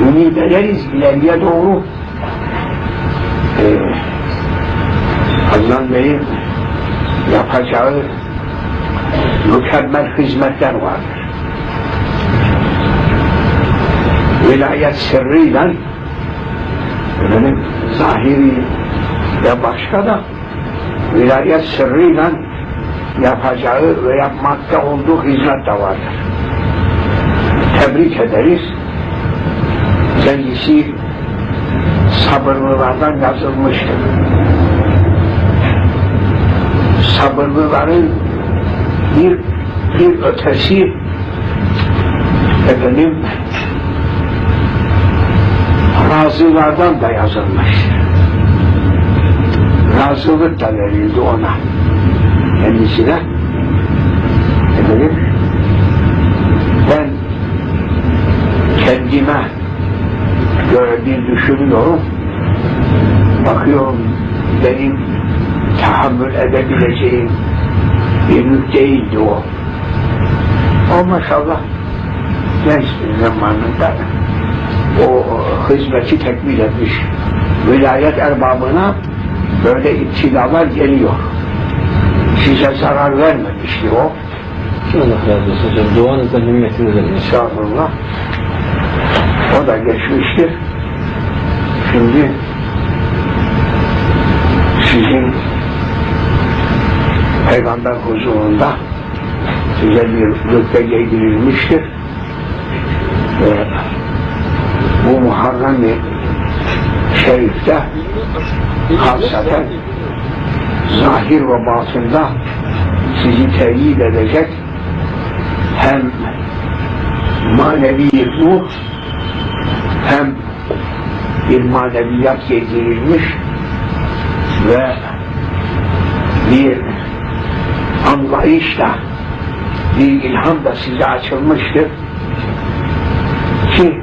ümit ederiz ileriye doğru e, Adnan Bey'in yapacağı mükemmel hizmetler vardır. Vilayet sırrıyla efendim, zahiri ve başka da vilayet sırrıyla yapacağı ve yapmakta olduğu hizmet de vardır. Tebrik ederiz. Kendisi sabırlılardan yazılmıştır. Sabırlıların bir bir ötesi efendim razılardan da yazılmış. Razılık da verildi ona. Kendisine. Efendim ben kendime göre bir düşünüyorum. Bakıyorum benim tahammül edebileceğim bir yük değildi o. O maşallah genç zamanında o hizmeti tekmil etmiş. Vilayet erbabına böyle iptilalar geliyor. Size zarar vermemişti o. Allah razı olsun hocam. Duanızla himmetinizle inşallah. O da geçmiştir. Şimdi sizin Peygamber huzurunda size bir rütbe giydirilmiştir. Ve bu Muharrem-i Şerif'te hasaten zahir ve batında sizi teyit edecek hem manevi nur hem bir maneviyat yedirilmiş ve bir anlayışla bir ilham da size açılmıştır ki